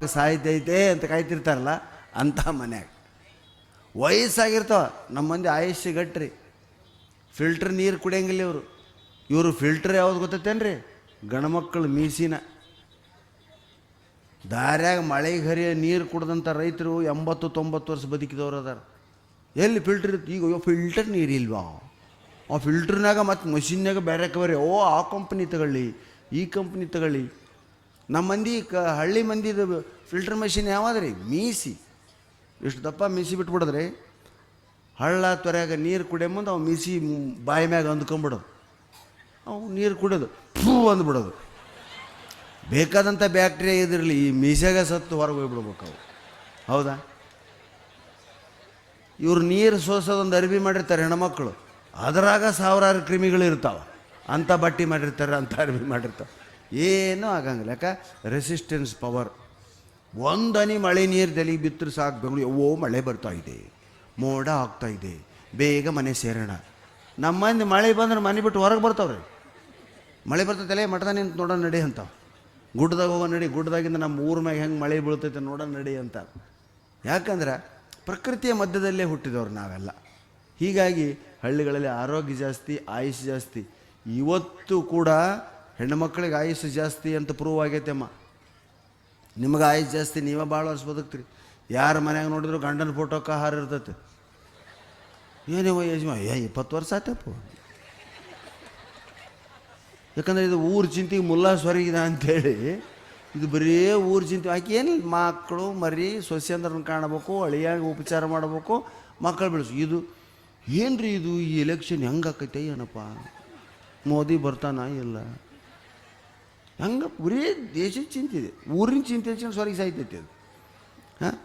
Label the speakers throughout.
Speaker 1: ಸಾಯ್ತೈತೆ ಅಂತ ಕಾಯ್ತಿರ್ತಾರಲ್ಲ, ಅಂಥ ಮನ್ಯಾಗ. ವಯಸ್ಸಾಗಿರ್ತಾವ, ನಮ್ಮ ಮಂದಿ ಆಯುಷ್ಯ ಗಟ್ರಿ. ಫಿಲ್ಟ್ರ್ ನೀರು ಕುಡಿಯಂಗಿಲ್ಲ ಇವರು. ಇವರು ಫಿಲ್ಟ್ರ್ ಯಾವ್ದು ಗೊತ್ತೈತೇನ್ರಿ? ಗಣಮಕ್ಕಳು ಮೀಸಿನ. ದಾರ್ಯಾಗ ಮಳೆಗೆ ಹರಿಯ ನೀರು ಕುಡ್ದಂಥ ರೈತರು ಎಂಬತ್ತು, ತೊಂಬತ್ತು ವರ್ಷ ಬದುಕಿದವ್ರು ಅದಾರ. ಎಲ್ಲಿ ಫಿಲ್ಟ್ರ್ ಇತ್ತು ಈಗ ಅಯ್ಯೋ ಫಿಲ್ಟರ್ ನೀರು ಇಲ್ವಾ? ಆ ಫಿಲ್ಟ್ರ್ನಾಗ ಮತ್ತು ಮಷಿನ್ನಾಗ ಬೇರೆ ಕವರಿ ಓ, ಆ ಕಂಪ್ನಿ ತಗೊಳ್ಳಿ, ಈ ಕಂಪ್ನಿ ತಗೊಳ್ಳಿ. ನಮ್ಮ ಮಂದಿ ಕ ಹಳ್ಳಿ ಮಂದಿದು ಫಿಲ್ಟರ್ ಮಷಿನ್ ಯಾವಾದ್ರಿ? ಮೀಸಿ. ಇಷ್ಟು ದಪ್ಪ ಮೀಸಿ ಬಿಟ್ಬಿಡದ್ರಿ ಹಳ್ಳ ತೊರೆಯಾಗ ನೀರು ಕುಡಿಯೋ ಮುಂದೆ ಅವು ಮೀಸಿ ಬಾಯಿ ಮ್ಯಾಗ ಅಂದ್ಕೊಂಬಿಡೋದು. ಅವು ನೀರು ಕುಡಿಯೋದು. ಫೂ ಅಂದ್ಬಿಡೋದು. ಬೇಕಾದಂಥ ಬ್ಯಾಕ್ಟೀರಿಯಾ ಇದಿರಲಿ ಈ ಮೀಸೆಗ ಸತ್ತು ಹೊರಗೆ ಹೋಗ್ಬಿಡ್ಬೇಕು ಅವು. ಹೌದಾ? ಇವ್ರು ನೀರು ಸೋಸೋದೊಂದು ಅರಿವಿ ಮಾಡಿರ್ತಾರೆ ಹೆಣ್ಮಕ್ಳು. ಅದರಾಗ ಸಾವಿರಾರು ಕ್ರಿಮಿಗಳು ಇರ್ತಾವೆ. ಅಂಥ ಬಟ್ಟೆ ಮಾಡಿರ್ತಾರೆ, ಅಂಥ ಅರಿವಿ ಮಾಡಿರ್ತಾವೆ. ಏನೂ ಆಗಂಗಿಲ್ಲ. ಯಾಕೆ? ರೆಸಿಸ್ಟೆನ್ಸ್ ಪವರ್ ಒಂದನಿ ಮಳೆ ನೀರು ತಲೆಗೆ ಬಿತ್ತರೆ ಸಾಕು ಬೆಂಗಳೂರು. ಓ ಮಳೆ ಬರ್ತಾ ಇದೆ. ಮೋಡ ಆಗ್ತಾ ಇದೆ. ಬೇಗ ಮನೆ ಸೇರೋಣ. ನಮ್ಮ ಮಂದಿ ಮಳೆ ಬಂದ್ರೆ ಮನೆ ಬಿಟ್ಟು ಹೊರಗೆ ಬರ್ತಾವ್ರಿ. ಮಳೆ ಬರ್ತೈತಲ್ಲ ಮಠದ ನಿಂತು ನೋಡೋಣ ನಡಿ ಅಂತ. ಗುಡ್ಡದಾಗ ಹೋಗೋ ನಡಿ. ಗುಡ್ಡದಾಗಿಂದ ನಮ್ಮ ಊರ ಮ್ಯಾಗ ಹೆಂಗೆ ಮಳೆ ಬೀಳ್ತೈತೆ ನೋಡೋಣ ನಡಿ ಅಂತ. ಯಾಕಂದ್ರೆ ಪ್ರಕೃತಿಯ ಮಧ್ಯದಲ್ಲೇ ಹುಟ್ಟಿದವ್ರು ನಾವೆಲ್ಲ. ಹೀಗಾಗಿ ಹಳ್ಳಿಗಳಲ್ಲಿ ಆರೋಗ್ಯ ಜಾಸ್ತಿ, ಆಯುಷ್ ಜಾಸ್ತಿ. ಇವತ್ತು ಕೂಡ ಹೆಣ್ಣುಮಕ್ಕಳಿಗೆ ಆಯುಸ್ಸು ಜಾಸ್ತಿ ಅಂತ ಪ್ರೂವ್ ಆಗೈತೆ ಅಮ್ಮ. ನಿಮಗೆ ಆಯುಷ್ ಜಾಸ್ತಿ, ನೀವೇ ಭಾಳ ವರ್ಷ ಬದುಕ್ತೀರಿ. ಯಾರ ಮನ್ಯಾಗ ನೋಡಿದ್ರು ಗಂಡನ ಫೋಟೋಕ್ಕೆ ಆಹಾರ ಇರ್ತೈತೆ. ಏನಿವ ಯಜಮಾ? ಏ, ಇಪ್ಪತ್ತು ವರ್ಷ ಆಯ್ತಪ್ಪ ಯಾಕಂದರೆ ಇದು ಊರು ಚಿಂತೆಗೆ ಮುಲ್ಲಾ ಸ್ವರ್ಗಿದ ಅಂತೇಳಿ, ಇದು ಬರೀ ಊರು ಚಿಂತೆ ಆಕೆ ಏನು ಮಕ್ಕಳು ಮರಿ ಸೊಸೆಂದ್ರನ್ನ ಕಾಣಬೇಕು, ಅಳಿಯಾಗಿ ಉಪಚಾರ ಮಾಡಬೇಕು ಮಕ್ಕಳು ಬೆಳೆಸು. ಇದು ಏನ್ರಿ ಇದು? ಈ ಎಲೆಕ್ಷನ್ ಹೆಂಗೆ ಆಕೈತೆ ಏನಪ್ಪ ಮೋದಿ ಬರ್ತಾನ ಇಲ್ಲ? ಹೆಂಗೆ ಬರೀ ದೇಶದ ಚಿಂತೆ ಇದೆ. ಊರಿನ ಚಿಂತೆ ಸ್ವರ್ಗ ಸಾಯ್ತೈತಿ ಅದು. ಹಾಂ?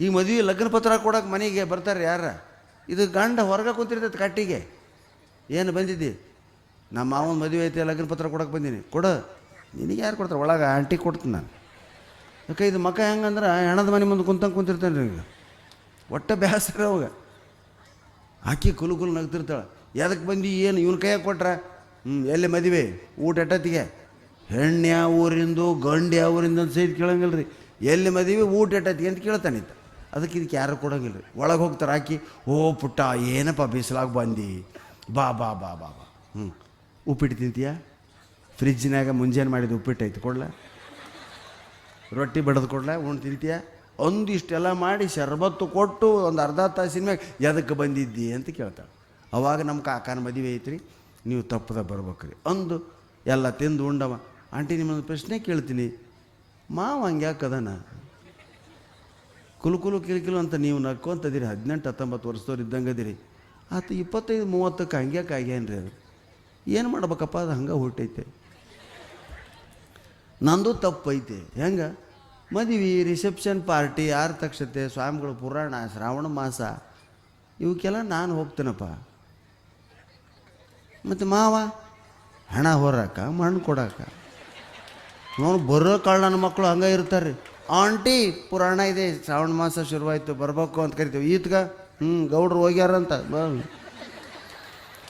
Speaker 1: ಈ ಮದುವೆ ಲಗ್ನ ಪತ್ರ ಕೊಡೋಕೆ ಮನೆಗೆ ಬರ್ತಾರೆ ಯಾರ? ಇದು ಗಂಡ ಹೊರಗೆ ಕೂತಿರ್ತೈತೆ ಕಟ್ಟಿಗೆ. ಏನು ಬಂದಿದ್ದಿ? ನಮ್ಮ ಮಾವನ ಮದುವೆ ಐತೆ, ಲಗ್ನ ಪತ್ರ ಕೊಡೋಕೆ ಬಂದೀನಿ. ಕೊಡು. ನಿನಗೆ ಯಾರು ಕೊಡ್ತಾರೆ? ಒಳಗೆ ಆಂಟಿ ಕೊಡ್ತೀನಿ ನಾನು. ಯಾಕೆ ಇದು ಮಕ್ಕ ಹೆಂಗಂದ್ರೆ ಹೆಣದ ಮನೆ ಮುಂದೆ ಕುಂತಂಗೆ ಕುಂತಿರ್ತಾನೆ ಈಗ ಒಟ್ಟ ಬೇಸರ ಅವಾಗ. ಆಕಿ ಕುಲು ಕುಲು ನಗ್ತಿರ್ತಾಳೆ. ಎದಕ್ಕೆ ಬಂದು, ಏನು ಇವನ ಕೈಯಾಗೆ ಕೊಟ್ರ? ಹ್ಞೂ ಎಲ್ಲಿ ಮದುವೆ? ಊಟ ಎಟ್ಟತ್ತಿಗೆ ಹೆಣ್ಣು ಯಾವ ಊರಿಂದು, ಗಂಡು ಯಾವ ಊರಿಂದ ಅಂತ ಸೈಡ್ ಕೇಳಂಗಿಲ್ಲ ರೀ ಎಲ್ಲಿ ಮದುವೆ, ಊಟ ಎಟ್ಟೈತಿ ಅಂತ ಕೇಳ್ತಾನಿತ್ತ ಅದಕ್ಕೆ ಇದಕ್ಕೆ ಯಾರು ಕೊಡೋಂಗಿಲ್ಲ ರೀ ಒಳಗೆ ಹೋಗ್ತಾರೆ ಹಾಕಿ ಓ ಪುಟ್ಟ, ಏನಪ್ಪ ಬಿಸಿಲಾಗಿ ಬಂದು? ಬಾ ಬಾ ಬಾ ಬಾ ಬಾ. ಹ್ಞೂ ಉಪ್ಪಿಟ್ಟು ತಿಂತೀಯಾ? ಫ್ರಿಜ್ನಾಗ ಮುಂಜಾನೆ ಮಾಡಿದ ಉಪ್ಪಿಟ್ಟು ಐತೆ ಕೊಡ್ಲ? ರೊಟ್ಟಿ ಬಡದು ಕೊಡ್ಲ? ಉಣ್ಣು ತಿಂತೀಯ? ಒಂದಿಷ್ಟೆಲ್ಲ ಮಾಡಿ ಶರಬತ್ತು ಕೊಟ್ಟು ಒಂದು ಅರ್ಧ ತಾಸಿನ ಮ್ಯಾಗ ಎದಕ್ಕೆ ಬಂದಿದ್ದಿ ಅಂತ ಕೇಳ್ತಾಳೆ. ಅವಾಗ ನಮ್ಮ ಕಾಕನ ಮದುವೆ ಐತ್ರಿ. ನೀವು ತಪ್ಪದ ಬರ್ಬೇಕ್ರಿ. ಅಂದು ಎಲ್ಲ ತಿಂದು ಉಂಡವ. ಆಂಟಿ ನಿಮ್ಮೊಂದು ಪ್ರಶ್ನೆ ಕೇಳ್ತೀನಿ. ಮಾವ ಹಂಗ್ಯಾಕೆ ಅದಾನ? ಕುಲು ಕುಲು ಕಿರಿಕಿಲು ಅಂತ ನೀವು ನಕ್ಕೊಂತದಿರಿ, ಹದಿನೆಂಟು, ಹತ್ತೊಂಬತ್ತು ವರ್ಷದವ್ರು ಇದ್ದಂಗೆ ಅದಿರಿ. ಆತ ಇಪ್ಪತ್ತೈದು, ಮೂವತ್ತಕ್ಕೆ ಹಂಗ್ಯಾಕೆ ಆಗ್ಯಾನ್ರಿ ಅದು? ಏನು ಮಾಡ್ಬೇಕಪ್ಪ, ಅದು ಹಂಗೆ ಹುಟ್ಟೈತೆ. ನಂದು ತಪ್ಪೈತೆ. ಹೆಂಗೆ? ಮದುವೆ ರಿಸೆಪ್ಷನ್ ಪಾರ್ಟಿ ಆರ್ತಕ್ಷತೆ ಸ್ವಾಮಿಗಳು ಪುರಾಣ, ಶ್ರಾವಣ ಮಾಸ, ಇವಕ್ಕೆಲ್ಲ ನಾನು ಹೋಗ್ತೇನಪ್ಪ. ಮತ್ತು ಮಾವ, ಹಣ ಹೊರಕ, ಮಣ್ಣು ಕೊಡಾಕ. ನೋಡು, ಬರೋ ಕಳ್ಳನ ಮಕ್ಕಳು ಹಂಗೆ ಇರ್ತಾರೆ. ಆಂಟಿ, ಪುರಾಣ ಇದೆ, ಶ್ರಾವಣ ಮಾಸ ಶುರುವಾಯಿತು, ಬರಬೇಕು ಅಂತ ಕರಿತೀವಿ. ಈತ್ಗ ಹ್ಞೂ ಗೌಡ್ರು ಹೋಗ್ಯಾರಂತ, ಬ.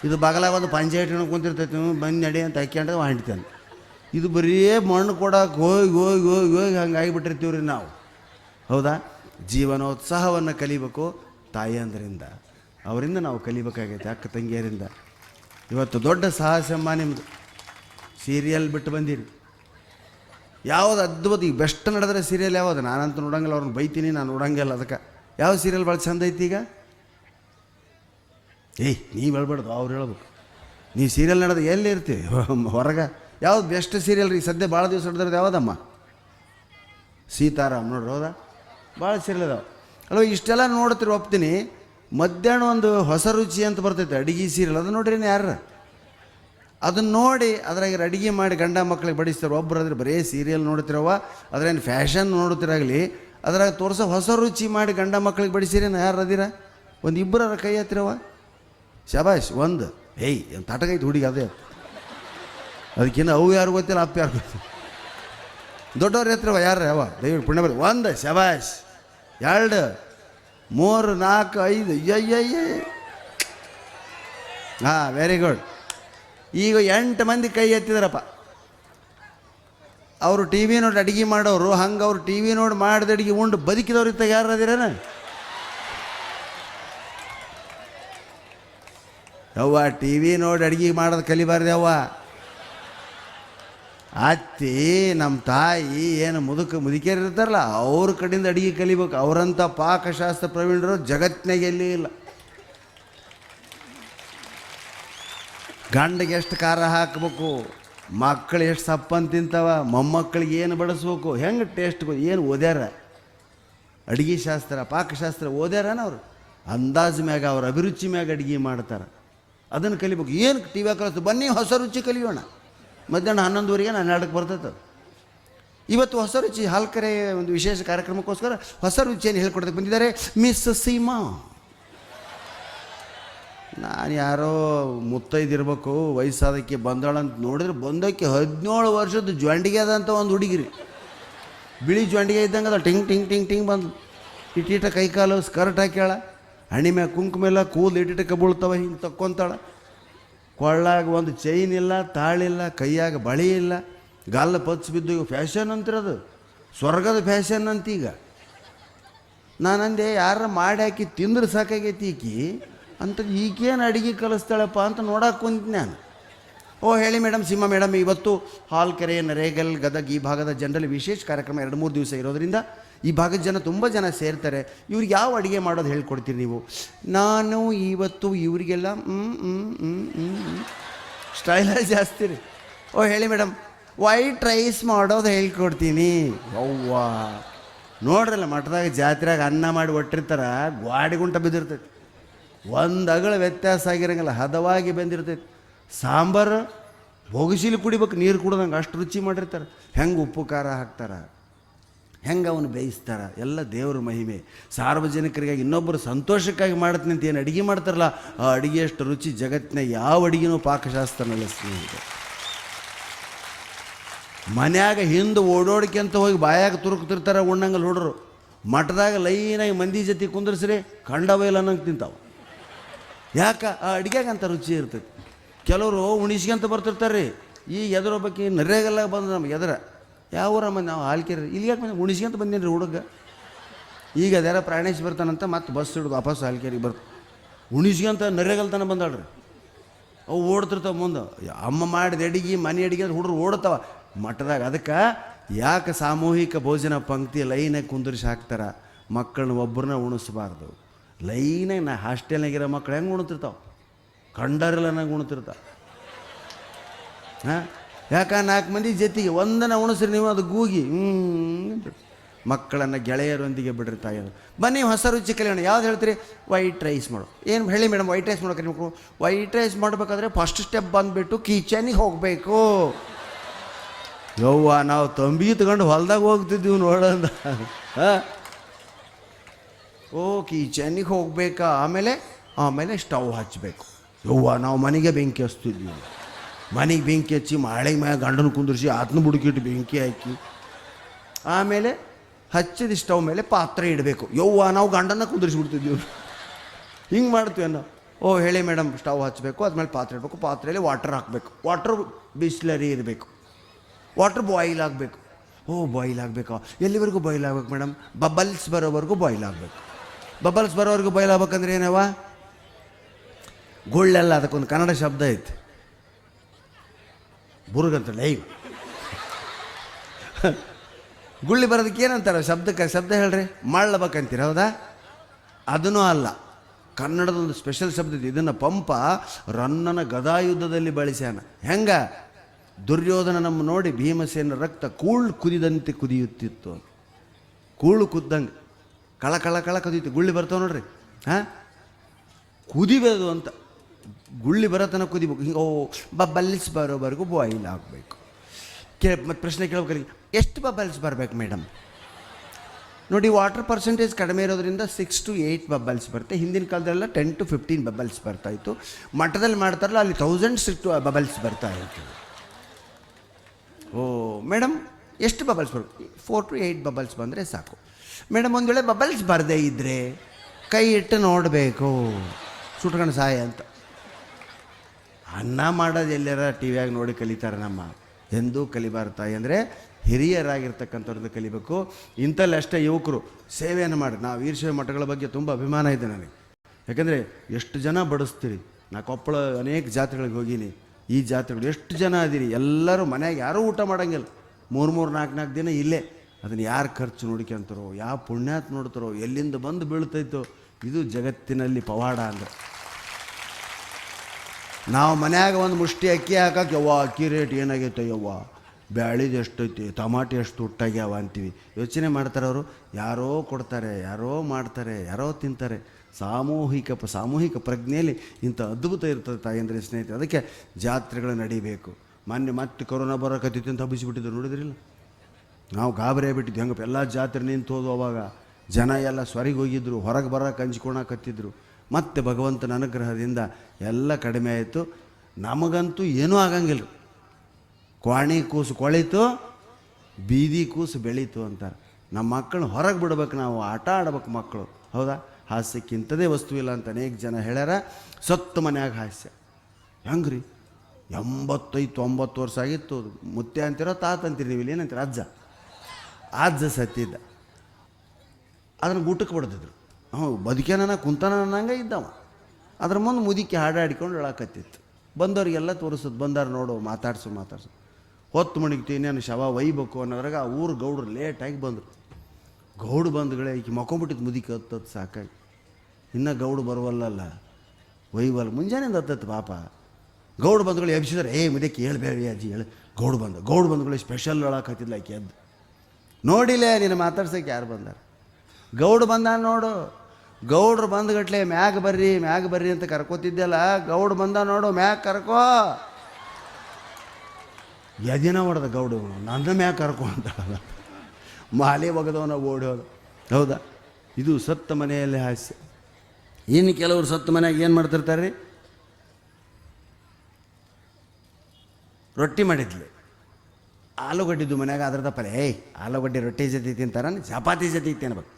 Speaker 1: ಇದು ಬಗಲಾಗ ಒಂದು ಪಂಚಾಯತ್ ಕುಂತಿರ್ತೈತಿ ಹ್ಞೂ ಬಂದು ನಡಿ ಅಂತ ಹಾಕ್ಯಂಡ್ರೆ ಹೊಂಟ್ತಾನೆ ಇದು ಬರೀ ಮಣ್ಣು ಕೊಡೋಕೆ ಹೋಗಿ ಹೋಗಿ ಹೋಗಿ ಹೋಗಿ ಹಂಗೆ ಆಗಿಬಿಟ್ಟಿರ್ತೀವಿ ರೀ ನಾವು. ಹೌದಾ? ಜೀವನೋತ್ಸಾಹವನ್ನು ಕಲಿಬೇಕು ತಾಯಿಯಂದ್ರಿಂದ ಅವರಿಂದ ನಾವು ಕಲಿಬೇಕಾಗೈತೆ, ಅಕ್ಕ ತಂಗಿಯರಿಂದ. ಇವತ್ತು ದೊಡ್ಡ ಸಾಹಸಮ್ಮ ನಿಮ್ಮದು ಸೀರಿಯಲ್ ಬಿಟ್ಟು ಬಂದಿರಿ. ಯಾವ್ದು ಅದ್ಭುತ ಈಗ ಬೆಸ್ಟ್ ನಡೆದ್ರೆ ಸೀರಿಯಲ್ ಯಾವುದು? ನಾನಂತೂ ನೋಡಂಗಿಲ್ಲ, ಅವ್ರನ್ನ ಬೈತೀನಿ, ನಾನು ನೋಡಂಗಿಲ್ಲ ಅದಕ್ಕೆ. ಯಾವ ಸೀರಿಯಲ್ ಭಾಳ ಚಂದ ಐತಿ ಈಗ? ಏಯ್, ನೀವು ಹೇಳ್ಬಾರ್ದು, ಅವ್ರು ಹೇಳ್ಬೇಕು. ನೀವು ಸೀರಿಯಲ್ ನಡೆದು ಎಲ್ಲಿ ಇರ್ತೀವಿ ಹೊರಗೆ. ಯಾವ್ದು ಬೆಸ್ಟ್ ಸೀರಿಯಲ್ ರೀ? ಸದ್ಯ ಭಾಳ ದಿವಸ ನಡೆದ್ರದ್ದು ಯಾವುದಮ್ಮ? ಸೀತಾರಾಮ್ ನೋಡ್ರಿ, ಹೌದಾ? ಭಾಳ ಸೀರಿಯಲ್ ಅದಾವೆ. ಅಲ್ವ ಇಷ್ಟೆಲ್ಲ ನೋಡ್ತೀರಿ, ಒಪ್ತೀನಿ. ಮಧ್ಯಾಹ್ನ ಒಂದು ಹೊಸ ರುಚಿ ಅಂತ ಬರ್ತೈತೆ, ಅಡಿಗೆ ಸೀರಿಯಲ್ ಅದು ನೋಡ್ರಿ ಯಾರು ಅದನ್ನ ನೋಡಿ ಅದ್ರಾಗ ಅಡಿಗೆ ಮಾಡಿ ಗಂಡ ಮಕ್ಕಳಿಗೆ ಬಡಿಸ್ತಾರೆ. ಒಬ್ಬರು ಅದ್ರ ಬರೀ ಸೀರಿಯಲ್ ನೋಡ್ತಿರವ ಅದ್ರೇನು ಫ್ಯಾಷನ್ ನೋಡ್ತಿರಾಗಲಿ, ಅದ್ರಾಗ ತೋರ್ಸೋ ಹೊಸ ರುಚಿ ಮಾಡಿ ಗಂಡ ಮಕ್ಕಳಿಗೆ ಬಡಿಸಿರಿ ಯಾರು ಅದೀರ? ಒಂದು ಇಬ್ಬರ ಕೈ ಹತ್ತಿರವ ಶಬಾಷ್, ಒಂದು. ಏಯ್, ಏನು ತಟಗೈತೆ ಹುಡುಗಿ ಅದೇ. ಅದಕ್ಕಿಂತ ಅವು ಯಾರು ಗೊತ್ತಿಲ್ಲ, ಅಪ್ಪ ಯಾರು ಗೊತ್ತಿಲ್ಲ. ದೊಡ್ಡವ್ರ ಹತ್ರವ ಯಾರು ಯಾವ ದಯವಿಟ್ಟು ಪುಣ್ಯ ಬರ್ತೀವಿ ಒಂದು, ಶಬಾಷ್. ಎರಡು, ಮೂರು, ನಾಲ್ಕು, ಐದು. ಅಯ್ಯಯ್ಯ ಹಾಂ ವೆರಿ ಗುಡ್ ಈಗ ಎಂಟು ಮಂದಿ ಕೈ ಎತ್ತಿದಾರಪ್ಪ. ಅವರು ಟಿ ವಿ ನೋಡಿ ಅಡುಗೆ ಮಾಡೋರು, ಹಂಗೆ ಅವ್ರು ಟಿ ವಿ ನೋಡಿ ಮಾಡಿದ ಅಡುಗೆ ಉಂಡು ಬದುಕಿದವ್ರು ಇತ್ತ ಯಾರು ಅದಿರೇನ? ಯವ್ವ, ಟಿ ವಿ ನೋಡಿ ಅಡುಗೆ ಮಾಡೋದು ಕಲಿಬಾರ್ದು ಯವ್ವ. ಅತ್ತಿ ನಮ್ಮ ತಾಯಿ ಏನು ಮುದುಕ ಮುದುಕಿಯರು ಇರ್ತಾರಲ್ಲ, ಅವ್ರ ಕಡೆಯಿಂದ ಅಡುಗೆ ಕಲಿಬೇಕು. ಅವರಂಥ ಪಾಕಶಾಸ್ತ್ರ ಪ್ರವೀಣರು ಜಗತ್ತಿನಾಗ ಎಲ್ಲಿ ಇಲ್ಲ. ಗಂಡಿಗೆ ಎಷ್ಟು ಖಾರ ಹಾಕಬೇಕು ಮಕ್ಕಳು ಎಷ್ಟು ಸಪ್ಪನ್ ತಿಂತಾವ, ಮೊಮ್ಮಕ್ಕಳಿಗೆ ಏನು ಬಡಿಸ್ಬೇಕು, ಹೆಂಗೆ ಟೇಸ್ಟ್ ಏನು ಓದ್ಯಾರ? ಅಡುಗೆ ಶಾಸ್ತ್ರ, ಪಾಕಶಾಸ್ತ್ರ ಓದ್ಯಾರನ ಅವರು? ಅಂದಾಜು ಮ್ಯಾಗ ಅವ್ರ ಅಭಿರುಚಿ ಮ್ಯಾಗ ಅಡುಗೆ ಮಾಡ್ತಾರೆ. ಅದನ್ನು ಕಲಿಬೇಕು. ಏನು ಟಿ ವಿ ಕಲಿಸ್ತು ಬನ್ನಿ ಹೊಸ ರುಚಿ ಕಲಿಯೋಣ. ಮಧ್ಯಾಹ್ನ ಹನ್ನೊಂದುವರೆಗೆ ನಾನು ಎರಡಕ್ಕೆ ಬರ್ತೈತೆ. ಇವತ್ತು ಹೊಸ ರುಚಿ, ಹಾಲ್ಕರೆ ಒಂದು ವಿಶೇಷ ಕಾರ್ಯಕ್ರಮಕ್ಕೋಸ್ಕರ ಹೊಸ ರುಚಿಯನ್ನು ಹೇಳ್ಕೊಡೋದಕ್ಕೆ ಬಂದಿದ್ದಾರೆ ಮಿಸ್ ಸೀಮಾ. ನಾನು ಯಾರೋ ಮುತ್ತೈದಿರ್ಬೇಕು ವಯಸ್ಸಾದಕ್ಕೆ ಬಂದಾಳಂತ ನೋಡಿದ್ರೆ ಬಂದಕ್ಕೆ ಹದಿನೇಳು ವರ್ಷದ ಜೊಂಡಿಗೆ ಅದಂತ ಒಂದು ಹುಡುಗಿರಿ. ಬಿಳಿ ಜ್ವಂಡಿಗೆ ಇದ್ದಂಗೆ ಅದ ಟಿಂಗ್ ಟಿಂಗ್ ಟಿಂಗ್ ಟಿಂಗ್ ಬಂದು ಇಟ್ಟಿಟ ಕೈಕಾಲು ಸ್ಕರ್ಟ್ ಹಾಕ್ಯಾಳ, ಹಣಿ ಮ್ಯಾಗ ಕುಂಕುಮೆಲ್ಲ ಕೂದಲು ಇಟ್ಟಿಟ್ಟಕ್ಕೆ ಬೀಳ್ತವ ಹಿಂಗೆ ತಕ್ಕೊಂತಾಳ. ಕೊಳ್ಳಾಗ ಒಂದು ಚೈನ್ ಇಲ್ಲ ತಾಳಿಲ್ಲ ಕೈಯಾಗ ಬಳಿ ಇಲ್ಲ, ಗಾಲ ಪಚ್ಚ ಬಿದ್ದು ಫ್ಯಾಷನ್ ಅಂತಿರೋದು ಸ್ವರ್ಗದ ಫ್ಯಾಷನ್ ಅಂತ ಈಗ. ನಾನಂದೆ ಯಾರ ಮಾಡಿ ಹಾಕಿ ತಿಂದ್ರೆ ಸಾಕಾಗೈತಿ ಈಕಿ ಅಂತ ಈಗೇನು ಅಡುಗೆ ಕಲಿಸ್ತಾಳಪ್ಪ ಅಂತ ನೋಡಕ್ಕೆ ನಾನು. ಓ, ಹೇಳಿ ಮೇಡಮ್ ಸಿಂಹ ಮೇಡಮ್ ಇವತ್ತು ಹಾಲ್, ಕೆರೆ, ನರೇಗಲ್, ಗದಗ ಈ ಭಾಗದ ಜನರಲ್ಲಿ ವಿಶೇಷ ಕಾರ್ಯಕ್ರಮ ಎರಡು ಮೂರು ದಿವಸ ಇರೋದರಿಂದ ಈ ಭಾಗದ ಜನ ತುಂಬ ಜನ ಸೇರ್ತಾರೆ. ಇವ್ರಿಗೆ ಯಾವ ಅಡುಗೆ ಮಾಡೋದು ಹೇಳ್ಕೊಡ್ತೀರಿ ನೀವು? ನಾನು ಇವತ್ತು ಇವರಿಗೆಲ್ಲ ಹ್ಞೂ ಹ್ಞೂ ಹ್ಞೂ ಜಾಸ್ತಿ ರೀ. ಓ, ಹೇಳಿ ಮೇಡಮ್ ವೈಟ್ ರೈಸ್ ಮಾಡೋದು ಹೇಳ್ಕೊಡ್ತೀನಿ. ಅವ್ವಾ ನೋಡ್ರಲ್ಲ, ಮಠದಾಗ ಜಾತ್ರೆಯಾಗ ಅನ್ನ ಮಾಡಿ ಒಟ್ಟಿರ್ತಾರ, ಗ್ವಾಡಿಗುಂಟ ಬಿದ್ದಿರ್ತೈತಿ. ಒಂದು ಅಗಳ ವ್ಯತ್ಯಾಸ ಆಗಿರಂಗಿಲ್ಲ, ಹದವಾಗಿ ಬಂದಿರ್ತೈತಿ. ಸಾಂಬಾರು ಬೊಗಸಿಲಿ ಕುಡಿಬೇಕು, ನೀರು ಕುಡ್ದಂಗೆ ಅಷ್ಟು ರುಚಿ ಮಾಡಿರ್ತಾರೆ. ಹೆಂಗೆ ಉಪ್ಪು ಖಾರ ಹಾಕ್ತಾರೆ, ಹೆಂಗೆ ಅವನು ಬೇಯಿಸ್ತಾರೆ, ಎಲ್ಲ ದೇವ್ರ ಮಹಿಮೆ. ಸಾರ್ವಜನಿಕರಿಗಾಗಿ ಇನ್ನೊಬ್ಬರು ಸಂತೋಷಕ್ಕಾಗಿ ಮಾಡ್ತೀನಿ ಅಂತ ಏನು ಅಡುಗೆ ಮಾಡ್ತಾರಲ್ಲ, ಆ ಅಡುಗೆ ಅಷ್ಟು ರುಚಿ ಜಗತ್ತಿನ ಯಾವ ಅಡುಗೆನೂ ಪಾಕಶಾಸ್ತ್ರ ಸ್ನೇಹಿತ ಮನ್ಯಾಗ ಹಿಂದೆ ಓಡೋಡ್ಕೊಂತ ಹೋಗಿ ಬಾಯಾಗ ತುರುಕ್ತಿರ್ತಾರೆ ಉಣ್ಣಂಗಲ್ಲಿ ಹುಡ್ರು ಮಠದಾಗ ಲೈನಾಗಿ ಮಂದಿ ಜೊತೆ ಕುಂದರ್ಸ್ರಿ ಕಂಡವೇ ಇಲ್ಲ ಅನ್ನಂಗೆ ತಿಂತಾವ. ಯಾಕ? ಆ ಅಡುಗೆಗೆ ಅಂತ ರುಚಿ ಇರ್ತೈತಿ. ಕೆಲವರು ಉಣಿಸ್ಕೊಂತ ಬರ್ತಿರ್ತಾರೆ ರೀ ಈ ಎದುರೊಬ್ಬಕ್ಕೆ ನರೇಗಲ್ಲ ಬಂದು ನಮ್ಗೆ ಎದುರ. ಯಾವ ಊರಮ್ಮ ನಾವು ಹಾಲ್ಕೆರೆ. ಇಲ್ಲಿ ಯಾಕೆ ಬಂದು? ಉಣಿಸ್ಕೊಂತ ಬಂದೇನಿ ರೀ ಹುಡುಗ. ಈಗ ಅದ್ಯಾರ ಪ್ರಾಣೇಶ್ ಬರ್ತಾನಂತ ಮತ್ತೆ ಬಸ್ ಹಿಡ್ದು ವಾಪಸ್ ಹಾಲ್ಕೆರಿಗೆ ಬರ್ತ. ಉಣಿಸ್ಕೊಂತ ನರೇಗಲ್ ತನ ಬಂದಾಳ್ರಿ. ಅವು ಓಡ್ತಿರ್ತಾವ ಮುಂದೆ. ಅಮ್ಮ ಮಾಡಿದ ಅಡಿಗೆ, ಮನೆ ಅಡಿಗೆ ಅಂತ ಹುಡುಗರು ಓಡ್ತಾವ. ಮಠದಾಗ ಅದಕ್ಕೆ ಯಾಕೆ ಸಾಮೂಹಿಕ ಭೋಜನ ಪಂಕ್ತಿ ಲೈನಾಗ ಕುಂದರ್ಸಿ ಹಾಕ್ತಾರ? ಮಕ್ಕಳನ್ನ ಒಬ್ಬರನ್ನ ಉಣಿಸ್ಬಾರ್ದು. ಲೈನಾಗಿ ನಾ ಹಾಸ್ಟೆಲ್ನಾಗಿರೋ ಮಕ್ಳು ಹೆಂಗೆ ಉಣ್ತಿರ್ತಾವ? ಕಂಡರಿಲ್ಲ ನಂಗೆ ಉಣ್ತಿರ್ತಾವ. ಹಾಂ? ಯಾಕ ನಾಲ್ಕು ಮಂದಿ ಜೊತೆಗೆ ಒಂದನ ಉಣಿಸ್ರಿ ನೀವು ಅದು ಗೂಗಿ. ಹ್ಞೂ ಮಕ್ಕಳನ್ನು ಗೆಳೆಯರೊಂದಿಗೆ ಬಿಡ್ರಿ ತಾಯಿಯರು ಬನ್ನಿ ಹೊಸ ರುಚಿ ಕಲಿಯೋಣ. ಯಾವ್ದು ಹೇಳ್ತೀರಿ? ವೈಟ್ ರೈಸ್ ಮಾಡು. ಏನು ಹೇಳಿ ಮೇಡಮ್ ವೈಟ್ ರೈಸ್ ಮಾಡೋಕೆ ಮಕ್ಕಳು ವೈಟ್ ರೈಸ್ ಮಾಡಬೇಕಾದ್ರೆ ಫಸ್ಟ್ ಸ್ಟೆಪ್ ಬಂದುಬಿಟ್ಟು ಕಿಚನಿಗೆ ಹೋಗಬೇಕು. ಯವ್ವ, ನಾವು ತಂಬಿ ತಗೊಂಡು ಹೊಲ್ದಾಗ ಹೋಗ್ತಿದ್ದೀವಿ ನೋಡೋದ ಹಾಂ? ಓ ಕಿಚನಿಗೆ ಹೋಗ್ಬೇಕಾ? ಆಮೇಲೆ ಆಮೇಲೆ ಸ್ಟವ್ ಹಚ್ಚಬೇಕು ಯವ್ವ, ನಾವು ಮನೆಗೆ ಬೆಂಕಿ ಹಚ್ತಿದ್ವಿ. ಮನೆಗೆ ಬೆಂಕಿ ಹಚ್ಚಿ ಮಾಳೆ ಮ್ಯಾಗ ಗಂಡನ ಕುಂದಿರಿಸಿ ಆತನ ಬುಡುಕಿಟ್ಟು ಬೆಂಕಿ ಹಾಕಿ. ಆಮೇಲೆ ಹಚ್ಚಿದ ಸ್ಟವ್ ಮೇಲೆ ಪಾತ್ರೆ ಇಡಬೇಕು. ಯವ್ವ, ನಾವು ಗಂಡನ ಕುಂದಿರಿಸಿಬಿಡ್ತಿದ್ವಿ. ಹಿಂಗೆ ಮಾಡ್ತೀವಿ ನಾವು ಓ, ಹೇಳಿ ಮೇಡಮ್ ಸ್ಟವ್ ಹಚ್ಚಬೇಕು ಅದ್ಮೇಲೆ ಪಾತ್ರೆ ಇಡಬೇಕು. ಪಾತ್ರೆಯಲ್ಲಿ ವಾಟರ್ ಹಾಕಬೇಕು. ವಾಟರ್ ಬಿಸ್ಲರಿ ಇರಬೇಕು. ವಾಟರ್ ಬಾಯ್ಲ್ ಆಗಬೇಕು. ಓ ಬಾಯ್ಲ್ ಆಗಬೇಕು? ಎಲ್ಲಿವರೆಗೂ ಬಾಯ್ಲ್ ಆಗಬೇಕು ಮೇಡಮ್? ಬಬಲ್ಸ್ ಬರೋವರೆಗೂ ಬಾಯ್ಲ್ ಆಗಬೇಕು. ಬಬಲ್ಸ್ ಬರೋವರೆಗೂ ಬಯಲಾಗಬೇಕಂದ್ರೆ ಏನವ ಗುಳ್ಳೆಲ್ಲ, ಅದಕ್ಕೊಂದು ಕನ್ನಡ ಶಬ್ದ ಐತೆ. ಬುರುಗಂತ ಲೈವ್ ಗುಳ್ಳಿ ಬರೋದಕ್ಕೆ ಏನಂತಾರೆ? ಶಬ್ದಕ್ಕೆ ಶಬ್ದ ಹೇಳ್ರಿ. ಮಳ್ಳಬೇಕಂತೀರ ಹೌದಾ? ಅದನ್ನೂ ಅಲ್ಲ. ಕನ್ನಡದ ಒಂದು ಸ್ಪೆಷಲ್ ಶಬ್ದ ಇದೆ. ಇದನ್ನು ಪಂಪ ರನ್ನನ ಗದಾಯುದ್ಧದಲ್ಲಿ ಬಳಸ್ಯಾನ. ಹೆಂಗ? ದುರ್ಯೋಧನ ನಮ್ಮ ನೋಡಿ ಭೀಮಸೇನ ರಕ್ತ ಕೂಳ್ ಕುದಿದಂತೆ ಕುದಿಯುತ್ತಿತ್ತು. ಕೂಳು ಕುದ್ದಂಗೆ. ಕಳ ಕಳ ಕಳ ಕದೀತು ಗುಳ್ಳಿ ಬರ್ತಾವೆ ನೋಡ್ರಿ. ಹಾಂ? ಕುದಿಬೋದು ಅಂತ. ಗುಳ್ಳಿ ಬರೋತನ ಕುದಿಬೇಕು. ಹಿಂಗೆ, ಓ ಬಬ್ಬಲ್ಸ್ ಬರೋವರೆಗೂ ಬಾಯ್ಲ್ ಆಗಬೇಕು. ಕೇ ಮತ್ತು ಪ್ರಶ್ನೆ ಕೇಳಬೇಕಲ್ಲಿ ಎಷ್ಟು ಬಬಲ್ಸ್ ಬರಬೇಕು ಮೇಡಮ್? ನೋಡಿ ವಾಟರ್ ಪರ್ಸೆಂಟೇಜ್ ಕಡಿಮೆ ಇರೋದ್ರಿಂದ ಸಿಕ್ಸ್ ಟು ಏಯ್ಟ್ ಬಬಲ್ಸ್ ಬರುತ್ತೆ. ಹಿಂದಿನ ಕಾಲದಲ್ಲೆಲ್ಲ ಟೆನ್ ಟು ಫಿಫ್ಟೀನ್ ಬಬಲ್ಸ್ ಬರ್ತಾ ಇತ್ತು. ಮಠದಲ್ಲಿ ಮಾಡ್ತಾರಲ್ಲ, ಅಲ್ಲಿ ಥೌಸಂಡ್ಸ್ ಟು ಬಬಲ್ಸ್ ಬರ್ತಾ ಇತ್ತು. ಓ, ಮೇಡಮ್, ಎಷ್ಟು ಬಬಲ್ಸ್ ಬರುತ್ತೆ ಫೋರ್ ಟು ಏಯ್ಟ್ ಬಬಲ್ಸ್ ಬಂದರೆ ಸಾಕು. ಮೇಡಮ್, ಒಂದು ವೇಳೆ ಬಬಲ್ಸ್ ಬರದೇ ಇದ್ದರೆ ಕೈ ಇಟ್ಟು ನೋಡಬೇಕು. ಸುಟ್ಕೊಂಡು ಸಾಯ ಅಂತ. ಅನ್ನ ಮಾಡೋದು ಎಲ್ಲರ ಟಿ ವಿಯಾಗಿ ನೋಡಿ ಕಲಿತಾರೆ ನಮ್ಮ. ಎಂದೂ ಕಲಿಬಾರ್ದು ತಾಯಿ. ಅಂದರೆ ಹಿರಿಯರಾಗಿರ್ತಕ್ಕಂಥವ್ರದ್ದು ಕಲಿಬೇಕು. ಇಂಥಲ್ಲಷ್ಟೇ ಯುವಕರು ಸೇವೆಯನ್ನು ಮಾಡಿ. ನಾವು ವೀರಶೈವ ಮಠಗಳ ಬಗ್ಗೆ ತುಂಬ ಅಭಿಮಾನ ಇದೆ ನನಗೆ. ಯಾಕಂದರೆ ಎಷ್ಟು ಜನ ಬಡಿಸ್ತೀರಿ? ನಾ ಕೊಪ್ಪಳ ಅನೇಕ ಜಾತ್ರೆಗಳಿಗೆ ಹೋಗೀನಿ. ಈ ಜಾತ್ರೆಗಳು ಎಷ್ಟು ಜನ ಅದೀರಿ ಎಲ್ಲರೂ ಮನೆಯಾಗ ಯಾರೂ ಊಟ ಮಾಡೋಂಗಿಲ್ಲ. ಮೂರು ಮೂರು, ನಾಲ್ಕು ನಾಲ್ಕು ದಿನ ಇಲ್ಲೇ. ಅದನ್ನು ಯಾರು ಖರ್ಚು ನೋಡ್ಕೊಂತಾರೋ, ಯಾವ ಪುಣ್ಯಾತ್ ನೋಡ್ತಾರೋ, ಎಲ್ಲಿಂದ ಬಂದು ಬೀಳ್ತೈತೋ, ಇದು ಜಗತ್ತಿನಲ್ಲಿ ಪವಾಡ ಅಂದ್ರೆ. ನಾವು ಮನ್ಯಾಗ ಒಂದು ಮುಷ್ಟಿ ಅಕ್ಕಿ ಹಾಕಕ್ಕೆ, ಯವ್ವ, ಅಕ್ಕಿ ರೇಟ್ ಏನಾಗೈತೆ ಯವ್ವ? ಬ್ಯಾಳಿದು ಎಷ್ಟೈತಿ, ಟಮಾಟಿ ಎಷ್ಟು ಹುಟ್ಟಾಗ್ಯಾವ ಅಂತೀವಿ. ಯೋಚನೆ ಮಾಡ್ತಾರೆ ಅವರು, ಯಾರೋ ಕೊಡ್ತಾರೆ, ಯಾರೋ ಮಾಡ್ತಾರೆ, ಯಾರೋ ತಿಂತಾರೆ. ಸಾಮೂಹಿಕ ಸಾಮೂಹಿಕ ಪ್ರಜ್ಞೆಯಲ್ಲಿ ಇಂಥ ಅದ್ಭುತ ಇರ್ತದೆ ತಾಯಂದ್ರೆ ಸ್ನೇಹಿತರೆ, ಅದಕ್ಕೆ ಜಾತ್ರೆಗಳು ನಡಿಬೇಕು. ಮೊನ್ನೆ ಮತ್ತೆ ಕೊರೋನಾ ಬರೋಕತ್ತಿತ್ತು ಅಂತ ಹಬ್ಬಿಸಿಬಿಟ್ಟಿದ್ರು, ನೋಡಿದ್ರಿಲ್ಲ? ನಾವು ಗಾಬರಿ ಬಿಟ್ಟಿದ್ವಿ. ಹೆಂಗಪ್ಪ, ಎಲ್ಲ ಜಾತ್ರೆ ನಿಂತು ಹೋದ್ವು ಅವಾಗ. ಜನ ಎಲ್ಲ ಸ್ವರಿಗೆ ಹೋಗಿದ್ರು, ಹೊರಗೆ ಬರೋಕೆ ಹಂಚ್ಕೊಳಕತ್ತಿದ್ರು ಮತ್ತೆ ಭಗವಂತನ ಅನುಗ್ರಹದಿಂದ ಎಲ್ಲ ಕಡಿಮೆ ಆಯಿತು. ನಮಗಂತೂ ಏನೂ ಆಗಂಗಿಲ್ಲ. ಕ್ವಾಣಿ ಕೂಸು ಕೊಳಿತು, ಬೀದಿ ಕೂಸು ಬೆಳೀತು ಅಂತಾರೆ. ನಮ್ಮ ಮಕ್ಕಳನ್ನ ಹೊರಗೆ ಬಿಡ್ಬೇಕು ನಾವು, ಆಟ ಆಡ್ಬೇಕು ಮಕ್ಕಳು. ಹೌದಾ? ಹಾಸ್ಯಕ್ಕಿಂತದೇ ವಸ್ತು ಇಲ್ಲ ಅಂತ ಅನೇಕ ಜನ ಹೇಳ್ಯಾರ. ಸತ್ತು ಮನ್ಯಾಗ ಹಾಸ್ಯ. ಹೆಂಗ್ರಿ? ಎಂಬತ್ತೈದು ತೊಂಬತ್ತು ವರ್ಷ ಆಗಿತ್ತು ಮುತ್ತೆ ಅಂತಿರೋ ತಾತ ಅಂತೀರಿ ನೀವು ಇಲ್ಲಿ ಏನಂತೀರ ಅಜ್ಜ? ಅಜ್ಜ ಸತ್ತಿದ್ದ ಅದನ್ನು ಊಟಕ್ಕೆ ಬಡ್ದಿದ್ರು. ಹ್ಞೂ ಬದುಕೇನ ಕುಂತಾನ ಅನ್ನಂಗೆ ಇದ್ದವ. ಅದ್ರ ಮುಂದೆ ಮುದುಕಿ ಹಾಡಾಡಿಕೊಂಡು ಹೇಳಕತ್ತಿತ್ತು. ಬಂದವರಿಗೆಲ್ಲ ತೋರಿಸೋದು, ಬಂದಾರ ನೋಡು, ಮಾತಾಡ್ಸು ಮಾತಾಡ್ಸು. ಹೊತ್ತು ಮಣಿಗೆ ಇನ್ನೇನು ಶವ ಒಯ್ಬೇಕು ಅನ್ನೋದ್ರಾಗ ಆ ಊರು ಗೌಡ್ರು ಲೇಟಾಗಿ ಬಂದರು. ಗೌಡು ಬಂದ್ಗಳೇ, ಈಕೆ ಮಕ್ಕೊಂಬಿಟ್ಟಿದ್ದು ಮುದುಕಿ ಹತ್ತತ್ತು ಸಾಕಾಗಿ. ಇನ್ನೂ ಗೌಡು ಬರುವಲ್ಲಲ್ಲ. ಒಯ್ವಲ್ಲ ಮುಂಜಾನೆಯಿಂದ ಹತ್ತತ್ತು ಪಾಪ. ಗೌಡು ಬಂಧುಗಳು ಎಬ್ಸಿದ್ರೆ, ಏ ಮುದಕ್ಕೆ ಹೇಳ್ಬೇಡಿ ಅಜ್ಜಿ, ಹೇಳಿ. ಗೌಡು ಬಂದ, ಗೌಡು ಬಂಧುಗಳು ಸ್ಪೆಷಲ್ ಹೇಳಕತ್ತಿಲ್ಲ ಆಕೆ ಎದ್ದು. ನೋಡಿಲೇ ನೀನು ಮಾತಾಡ್ಸೋಕ್ಕೆ ಯಾರು ಬಂದಾರ? ಗೌಡ್ ಬಂದ ನೋಡು. ಗೌಡ್ರು ಬಂದ್ಗಟ್ಲೆ ಮ್ಯಾಗ ಬರ್ರಿ ಮ್ಯಾಗ ಬರ್ರಿ ಅಂತ ಕರ್ಕೋತಿದ್ದೆಲ್ಲ, ಗೌಡ್ ಬಂದ ನೋಡು, ಮ್ಯಾಗ ಕರ್ಕೋ. ಎದಿನ ಹೊಡೆದ ಗೌಡು, ನನ್ನ ಮ್ಯಾಗ ಕರ್ಕೋ ಅಂತ. ಮಾಲೆ ಒಗದವನ ಓಡಿ ಹೋದ. ಹೌದಾ? ಇದು ಸತ್ತ ಮನೆಯಲ್ಲಿ ಹಾಸ್ಯ. ಇನ್ನು ಕೆಲವರು ಸತ್ತ ಮನೆಯಾಗ ಏನು ಮಾಡ್ತಿರ್ತಾರೆ? ರೀ ರೊಟ್ಟಿ ಮಾಡಿದ್ಲಿ. ಆಲೂಗಡ್ಡಿದ್ದು ಮನ್ಯಾಗ ಅದ್ರದ ಪಲ್ಯ ಏಯ್, ಆಲೂಗಡ್ಡೆ ರೊಟ್ಟಿ ಜೊತೆ ತಿಂತಾರ ಚಪಾತಿ ಜೊತೆ ತಿನ್ಬೇಕು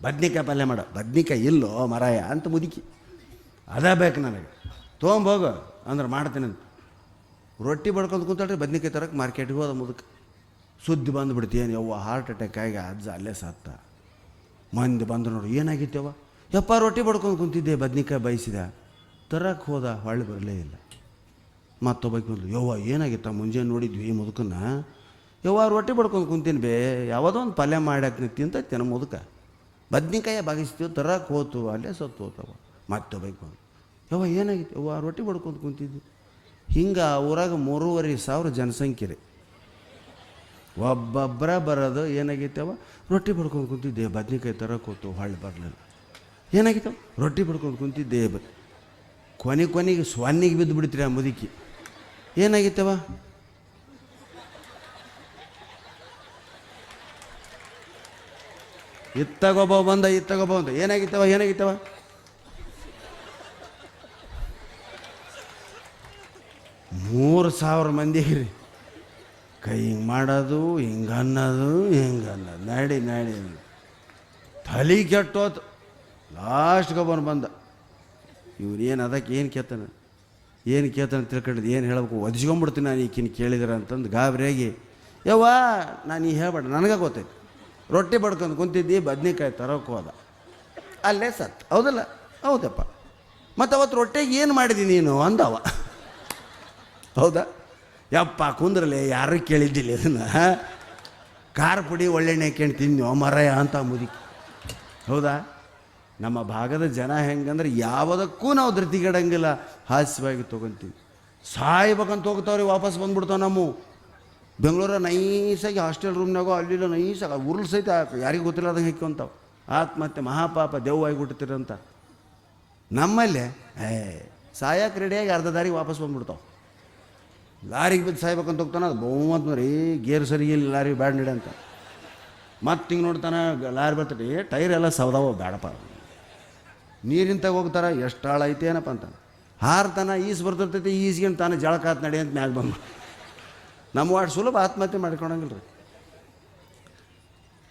Speaker 1: ಬದ್ನಿಕಾಯಿ ಪಲ್ಯ ಮಾಡೋ. ಬದ್ನಿಕಾಯಿ ಇಲ್ಲೋ ಮರಾಯ ಅಂತ ಮುದುಕಿ. ಅದ ಬೇಕು ನನಗೆ. ತೊಗೊಂಬೋಗು ಅಂದ್ರೆ ಮಾಡ್ತೀನಿ ರೊಟ್ಟಿ ಬಡ್ಕೊಂಡು ಕೂತಾಳ್ರಿ, ಬದ್ನಿಕಾಯಿ ತರಕ್ಕೆ ಮಾರ್ಕೆಟ್ಗೆ ಹೋದ ಮುದುಕ. ಸುದ್ದಿ ಬಂದುಬಿಡ್ತೀನಿ ಯವ್ವ ಹಾರ್ಟ್ ಅಟ್ಯಾಕ್ ಆಗಿ ಅಜ್ಜ ಅಲ್ಲೇ ಸತ್ತ. ಮಂದಿ ಬಂದು ನೋಡಿ ಏನಾಗಿತ್ತವ ಯಪ್ಪ, ರೊಟ್ಟಿ ಬಡ್ಕೊಂಡು ಕುಂತಿದ್ದೆ, ಬದ್ನಿಕಾಯಿ ಬಯಸಿದ ತರಕ್ಕೆ ಹೋದ, ಹೊಳ್ಳಿ ಬರಲೇ ಇಲ್ಲ. ಮತ್ತೊಬ್ಬಕ್ಕೆ ಬಂದು ಯವ್ವ, ಏನಾಗಿತ್ತ? ಮುಂಜಾನೆ ನೋಡಿದ್ವಿ ಮುದುಕನ್ನ. ಯವ್ವ ರೊಟ್ಟಿ ಬಡ್ಕೊಂಡು ಕುಂತೀನಿ ಬೇ, ಯಾವುದೋ ಒಂದು ಪಲ್ಯ ಮಾಡ್ಯಾಕ ತಿಂತೈತೆ ನಮ್ಮ ಮುದುಕ. ಬದ್ನಿಕಾಯ ಬಾಗಿಸ್ತೀವಿ ತರಕ್ಕೆ ಹೋತು, ಅಲ್ಲೇ ಸತ್ತು ಹೋತವ ಮತ್ತೆ ಯವ್ವ, ಏನಾಗಿತ್ತು? ಯವ್ವ ರೊಟ್ಟಿ ಬಡ್ಕೊಂಡು ಕುಂತಿದ್ವಿ ಹಿಂಗೆ ಊರಾಗ ಮೂರುವರೆ ಸಾವಿರ ಜನಸಂಖ್ಯೆ ರೀ. ಒಬ್ಬೊಬ್ಬರ ಬರೋದು ಏನಾಗೈತವ ರೊಟ್ಟಿ ಬಡ್ಕೊಂಡು ಕುಂತಿದ್ದೆ, ಬದ್ನಿಕಾಯಿ ತರಕ್ಕೆ ಹೋತು, ಹೊಳ್ಳಿ ಬರಲಿಲ್ಲ. ಏನಾಗಿತ್ತವ ರೊಟ್ಟಿ ಬಡ್ಕೊಂಡು ಕುಂತಿದ್ದೆ ಕೊನೆ ಕೊನೆಗೆ ಸ್ವಾನಿಗೆ ಬಿದ್ದು ಬಿಡ್ತೀರಿ ಆ ಮುದುಕಿ. ಏನಾಗಿತ್ತವ ಇತ್ತಾಗೊಬ್ಬ ಬಂದ, ಇತ್ತಗೊಬ್ಬ ಬಂದ. ಏನಾಗಿತ್ತವ ಏನಾಗಿತ್ತವ? ಮೂರು ಸಾವಿರ ಮಂದಿ ರೀ ಕೈ ಹಿಂಗೆ ಮಾಡೋದು, ಹಿಂಗೆ ಅನ್ನೋದು ಹಿಂಗೆ ಅನ್ನೋದು. ನಡಿ ನಡಿ. ತಲೆ ಕೆಟ್ಟೋತು. ಲಾಸ್ಟ್ ಒಬ್ಬನು ಬಂದ. ಇವ್ರು ಏನು ಅದಕ್ಕೆ ಏನು ಕೇತನ ಏನು ಕೇತನ ತಿಳ್ಕೊಂಡಿದ್ದು ಏನು ಹೇಳ್ಬೇಕು? ಒದಿಸ್ಕೊಂಡ್ಬಿಡ್ತೀನಿ ನಾನು ಈಕಿನ ಕೇಳಿದ್ರೆ ಅಂತಂದು ಗಾಬರಿಯಾಗಿ, ಯವ್ವ, ನಾನು ಈ ಹೇಳ್ಬೇಡ. ನನಗೆ ಗೊತ್ತೈತಿ. ರೊಟ್ಟಿ ಬಡ್ಕೊಂಡು ಕುಂತಿದ್ದಿ, ಬದ್ನಿಕಾಯಿ ತರೋಕೆ ಹೋದ. ಅಲ್ಲೇ ಸತ್ತು ಹೌದಲ್ಲ? ಹೌದಪ್ಪ. ಮತ್ತು ಅವತ್ತು ರೊಟ್ಟಿಗೆ ಏನು ಮಾಡಿದಿ ನೀನು ಅಂದವ. ಹೌದಾ? ಯಪ್ಪ, ಕುಂದ್ರಲೆ, ಯಾರು ಕೇಳಿದ್ದಿಲ್ಲ ಇದನ್ನು? ಖಾರ ಪುಡಿ, ಒಳ್ಳೆಣ್ಣೆ ಕೇಳಿ ತಿನ್ನೋ ಮರಯ ಅಂತ ಮುದುಕಿ. ಹೌದಾ? ನಮ್ಮ ಭಾಗದ ಜನ ಹೆಂಗಂದ್ರೆ ಯಾವುದಕ್ಕೂ ನಾವು ಧೃತಿಗೆಡಂಗಿಲ್ಲ. ಹಾಸ್ಯವಾಗಿ ತೊಗೊಂತೀವಿ. ಸಾಯ್ಬೇಕಂತ ಹೋಗ್ತಾವ್ರಿ, ವಾಪಸ್ ಬಂದ್ಬಿಡ್ತಾವೆ ನಮ್ಮ. ಬೆಂಗಳೂರ ನೈಸಾಗಿ ಹಾಸ್ಟೆಲ್ ರೂಮ್ನಾಗೋ ಅಲ್ಲಿಲ್ಲ ನೈಸಾಗ ಉರುಳು ಸಹಿತ ಯಾರಿಗೂ ಗೊತ್ತಿಲ್ಲದಂಗೆ ಹಿಕ್ಕೊಂತಾವೆ. ಆತ್ಮಹತ್ಯೆ, ಮಹಾಪಾಪ ಆಗಿ ಬಿಟ್ಟಿರಂತ ನಮ್ಮಲ್ಲಿ, ಏ ಸಾಯಕ್ಕೆ ರೆಡಿಯಾಗಿ ಅರ್ಧ ದಾರಿಗೆ ವಾಪಸ್ ಬಂದ್ಬಿಡ್ತಾವೆ. ಲಾರಿಗೆ ಬಿದ್ದು ಸಾಯ್ಬೇಕಂತ ಹೋಗ್ತಾನೆ, ಅದು ಬಹುಮತ್ ರೀ ಗೇರ್ ಸರಿ ಇಲ್ಲ, ಲಾರಿ ಬ್ಯಾಡ್ ನಡೆ ಅಂತ. ಮತ್ತೆ ಹಿಂಗೆ ನೋಡ್ತಾನೆ, ಲಾರಿ ಬರ್ತದೆ ಟೈರ್ ಎಲ್ಲ ಸವದಾವ ಬೇಡಪ್ಪ ನೀರಿನ ಹೋಗ್ತಾರ, ಎಷ್ಟು ಹಾಳು ಐತೆ ಏನಪ್ಪ ಅಂತ ಹಾರ್ತಾನ, ಈಸ್ ಬರ್ತಿರ್ತೈತಿ ಈಸ್ಗೆ ತಾನು ಜಳಕಾತ್ ನಡಿ ಅಂತ ಮ್ಯಾಗ ಬಂದು ನಮ್ಮ ವಾಡ್ ಸುಲಭ ಆತ್ಮಹತ್ಯೆ ಮಾಡ್ಕೊಳಂಗಿಲ್ಲ ರೀ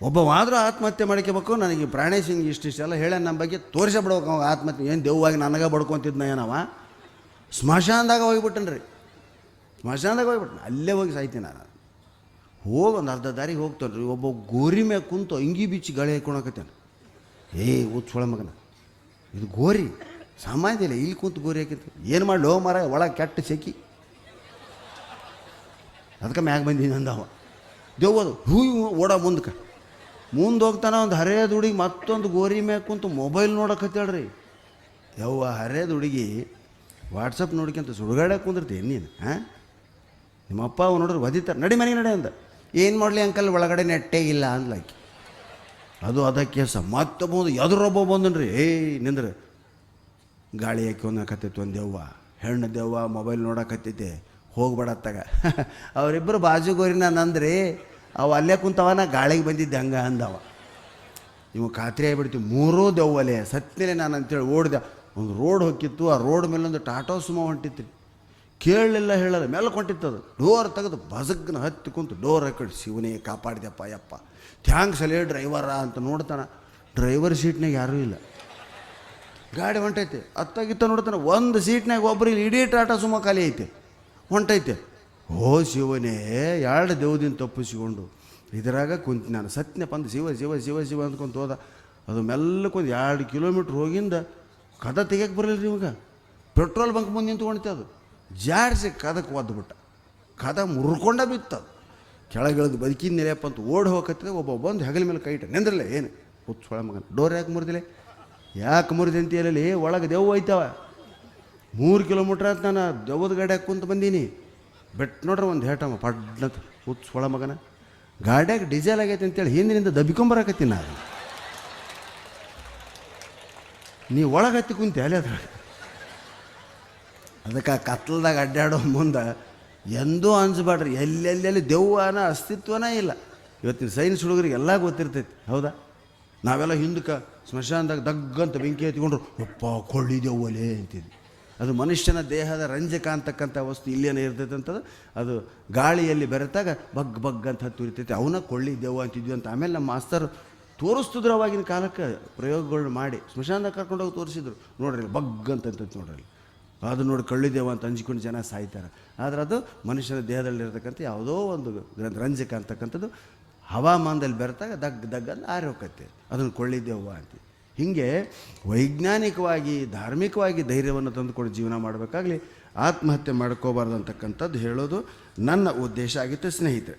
Speaker 1: ಒಬ್ಬವಾದರೂ ಆತ್ಮಹತ್ಯೆ ಮಾಡ್ಕೋಬೇಕು, ನನಗೆ ಪ್ರಾಣೇಶ್ ಹಿಂಗೆ ಇಷ್ಟಿಷ್ಟೆಲ್ಲ ಹೇಳ ನಮ್ಮ ಬಗ್ಗೆ ತೋರಿಸಿ ಬಿಡ್ಬೇಕು ಅವ ಆತ್ಮಹತ್ಯೆ. ಏನು ದೆವ್ವಾಗಿ ನನಗೆ ಬಡ್ಕೊತಿದ್ನ ಏನವ? ಸ್ಮಶಾನದಾಗ ಹೋಗಿಬಿಟ್ಟನ್ರಿ. ಸ್ಮಶಾನದಾಗ ಹೋಗ್ಬಿಟ್ಟು ಅಲ್ಲೇ ಹೋಗಿ ಸಾಯ್ತೀನಿ ನಾನು. ಹೋಗಿ ಒಂದು ಅರ್ಧ ದಾರಿಗೆ ಹೋಗ್ತಾನೆ ರೀ ಒಬ್ಬ ಗೋರಿ ಮ್ಯಾಗ ಕುಂತು ಅಂಗಿ ಬಿಚ್ಚಿ ಗಾಳಿ ಹಾಕೊಳಕತ್ತಾನೆ ಏ ಉಚ್ಚೊಳ ಮಗನ. ಇದು ಗೋರಿ. ಸಾಮಾನ್ಯ ಇಲ್ಲ, ಇಲ್ಲಿ ಕುಂತು ಗೋರಿ ಹಾಕಿತ್ತು ಏನು ಮಾಡಲೋ? ಮರ ಒಳಗೆ ಕೆಟ್ಟ ಸೆಕಿ. ಅದಕ್ಕೆ ಮ್ಯಾಗ ಬಂದೀನಿ ಅಂದವ. ದೇವದು ಹೂ ಓಡ ಮುಂದಕ್ಕೆ ಮುಂದೆ ಹೋಗ್ತಾನ ಒಂದು ಹರೆಯದ ಹುಡುಗಿ, ಮತ್ತೊಂದು ಗೋರಿ ಮ್ಯಾಗ ಕುಂತು ಮೊಬೈಲ್ ನೋಡಕತ್ತೇಳ್ರಿ ಯವ್ವ ಹರೆಯದ ಹುಡುಗಿ ವಾಟ್ಸಪ್ ನೋಡ್ಕೊಂತ ಸುಡುಗಾಡಕ್ಕೆ ಕುಂದಿರ್ತೀನಿ ನೀನು, ಹಾಂ? ನಿಮ್ಮಪ್ಪ ಅವ ನೋಡ್ರಿ ಒದಿತಾರೆ ನಡಿ ಮನೆಗೆ ನಡೆ ಅಂದ. ಏನು ಮಾಡಲಿ ಅಂಕಲ್, ಒಳಗಡೆ ನೆಟ್ಟೇ ಇಲ್ಲ ಅಂದ್ಲಾಕಿ. ಅದು ಅದಕ್ಕೆ ಸಹ ಮತ್ತೊಬ್ಬ ಒಂದು ಎದುರೊಬ್ಬ ಬಂದನ್ರಿ, ಏಯ್ ನಿಂದ್ರೆ. ಗಾಳಿ ಹಾಕಿ ಒಂದು ದೆವ್ವ ಹೆಣ್ಣು ದೆವ್ವ ಮೊಬೈಲ್ ನೋಡಕತ್ತೈತೆ. ಹೋಗ್ಬೇಡ ಅತ್ತಾಗ ಅವರಿಬ್ಬರು ಬಾಜುಗೋರಿನ ನಂದ್ರಿ, ಅವ ಅಲ್ಲೇ ಕುಂತವನ ಗಾಳಿಗೆ ಬಂದಿದ್ದೆ ಹಂಗ ಅಂದವ. ಇವು ಖಾತ್ರಿ ಆಗಿಬಿಡ್ತೀವಿ ಮೂರೂ ದೆವ್ವಲೆ ಸತ್ಮೇಲೆ ನಾನು ಅಂತೇಳಿ ಓಡಿದೆ. ಒಂದು ರೋಡ್ ಹೊಕ್ಕಿತ್ತು ಆ ರೋಡ್ ಮೇಲೆ ಒಂದು ಟಾಟಾ ಸುಮ ಹೊಂಟಿತ್ತು ಕೇಳಲಿಲ್ಲ, ಹೇಳಲ್ಲ ಮೇಲೆ ಅದು. ಡೋರ್ ತೆಗೆದು ಬಸಗ್ನ ಹತ್ತಿ ಕುಂತು ಡೋರ್ ಹಾಕಿ ಶಿವನೇ ಕಾಪಾಡಿದೆಪ್ಪ ಯಪ್ಪ ಥ್ಯಾಂಕ್ಸ್ ಅಲ್ಲೇ ಡ್ರೈವರ ಅಂತ ನೋಡ್ತಾನೆ. ಡ್ರೈವರ್ ಸೀಟ್ನಾಗ ಯಾರೂ ಇಲ್ಲ. ಗಾಡಿ ಹೊಂಟೈತೆ. ಅತ್ತಾಗಿತ್ತ ನೋಡ್ತಾನೆ, ಒಂದು ಸೀಟ್ನಾಗ ಒಬ್ರು ಇಡೀ ಟಾಟಾ ಸುಮ ಖಾಲಿ ಐತೆ. ಹೊಂಟೈತೆ. ಓ ಶಿವನೇ, ಎರಡು ದೇವದಿಂದ ತಪ್ಪಿಸಿಕೊಂಡು ಇದರಾಗ ಕುಂತು ನಾನು ಸತ್ಯನಪ್ಪ ಅಂದು ಶಿವ ಶಿವ ಶಿವ ಶಿವ ಅಂದ್ಕೊಂತ ಹೋದ. ಅದು ಮೆಲ್ಲಕ್ಕೊಂದು ಎರಡು ಕಿಲೋಮೀಟ್ರ್ ಹೋಗಿಂದ ಕದ ತೆಗಿಯಕ್ಕೆ ಬರಲಿಲ್ಲ ರೀ ಇವಾಗ. ಪೆಟ್ರೋಲ್ ಬಂಕ್ ಮುಂದೆ ನಿಂತ್ಕೊಂಡಿತ್ತೆ ಅದು. ಜಾಡ್ಸಿ ಕದಕ್ಕೆ ಒದ್ದುಬಿಟ್ಟ ಕದ ಮುರ್ಕೊಂಡ ಬಿತ್ತದು ಕೆಳಗಿಳಿದು ಬದುಕಿನ ನೆಲೆಯಪ್ಪ ಅಂತ ಓಡಿ ಹೋಗತ್ತಿದೆ ಒಬ್ಬ ಬಂದು ಹೆಗಲ ಮೇಲೆ ಕೈ ಇಟ್ಟ. ನೆಂದ್ರಲ್ಲ ಏನು? ಹುಚ್ಚೊಳ ಮಗನ. ಡೋರ್ ಯಾಕೆ ಮುರಿದಿಲ್ಲ ಯಾಕೆ ಮುರಿದೆ ಅಂತ ಹೇಳಲಿ? ಒಳಗೆ ದೇವ್ ಐತವ. ಮೂರು ಕಿಲೋಮೀಟ್ರ್ ಆಯ್ತು ನಾನು. ದೆವ್ವದ ಗಾಡ್ಯಾಗ ಕುಂತು ಬಂದೀನಿ. ಬೆಟ್ ನೋಡ್ರಿ ಒಂದು ಹೇಟಮ್ಮ ಪಡ್ನತ್ ಹುಚ್ಚ ಮಗನ. ಗಾಡ್ಯಾಗ ಡೀಸೆಲ್ ಆಗೈತೆ ಅಂತೇಳಿ ಹಿಂದಿನಿಂದ ದಬ್ಬಿಕೊಂಬರಕತ್ತೀನಿ ನಾನು ನೀ ಒಳಗತ್ತಿ ಕುಂತೆ ಅಲ್ಲಿ ಅದ್ರ ಅದಕ್ಕೆ ಕತ್ಲದಾಗ ಅಡ್ಡಾಡೋ ಮುಂದೆ ಎಂದೂ ಅನ್ಸ್ಬೇಡ್ರಿ ಎಲ್ಲೆಲ್ಲೆಲ್ಲಿ ದೆವ್ವನ ಅಸ್ತಿತ್ವನೇ ಇಲ್ಲ. ಇವತ್ತಿನ ಸೈನ್ಸ್ ಹುಡುಗರಿಗೆ ಎಲ್ಲ ಗೊತ್ತಿರ್ತೈತಿ. ಹೌದಾ? ನಾವೆಲ್ಲ ಹಿಂದಕ್ಕೆ ಸ್ಮಶಾನದಾಗ ದಗ್ಗಂತ ಬೆಂಕಿ ಎತ್ಕೊಂಡ್ರು ಅಪ್ಪ ಕೊಳ್ಳಿ ದೆವ್ವಲೇ ಅಂತಿದ್ವಿ. ಅದು ಮನುಷ್ಯನ ದೇಹದ ರಂಜಕ ಅಂತಕ್ಕಂಥ ವಸ್ತು ಇಲ್ಲೇನೇ ಇರ್ತೈತೆ ಅಂತದ್ದು ಅದು ಗಾಳಿಯಲ್ಲಿ ಬೆರೆತಾಗ ಬಗ್ ಬಗ್ ಅಂತ ಹತ್ತು ಇರ್ತೈತೆ ಅವನ್ನ ಕೊಳ್ಳಿ ದೆವ್ವ ಅಂತಿದ್ವಿ ಅಂತ ಆಮೇಲೆ ನಮ್ಮ ಮಾಸ್ತರ್ ತೋರಿಸ್ತಿದ್ರು ಅವಾಗಿನ ಕಾಲಕ್ಕೆ ಪ್ರಯೋಗಗಳು ಮಾಡಿ ಸ್ಮಶಾನದಾಗ ಕರ್ಕೊಂಡೋಗಿ ತೋರಿಸಿದ್ರು. ನೋಡ್ರಿ ಬಗ್ ಅಂತ ಅಂತೈತೆ ನೋಡ್ರಿ. ಅದು ನೋಡಿ ಕಳ್ಳಿದೇವ ಅಂತ ಅಂಜಿಕೊಂಡು ಜನ ಸಾಯ್ತಾರೆ. ಆದರೆ ಅದು ಮನುಷ್ಯನ ದೇಹದಲ್ಲಿರ್ತಕ್ಕಂಥ ಯಾವುದೋ ಒಂದು ಗ್ರಂಥ ರಂಜಕ ಅಂತಕ್ಕಂಥದ್ದು ಹವಾಮಾನದಲ್ಲಿ ಬೆರೆತಾಗ ದಗ್ ದಗ್ ಅಂತ ಅದನ್ನು ಕೊಳ್ಳಿದ್ದೇವ ಅಂತ ಹೀಗೆ ವೈಜ್ಞಾನಿಕವಾಗಿ, ಧಾರ್ಮಿಕವಾಗಿ ಧೈರ್ಯವನ್ನು ತಂದುಕೊಂಡು ಜೀವನ ಮಾಡಬೇಕಾಗಲಿ, ಆತ್ಮಹತ್ಯೆ ಮಾಡ್ಕೋಬಾರ್ದು ಅಂತಕ್ಕಂಥದ್ದು ಹೇಳೋದು ನನ್ನ ಉದ್ದೇಶ ಆಗಿತ್ತು ಸ್ನೇಹಿತರೆ.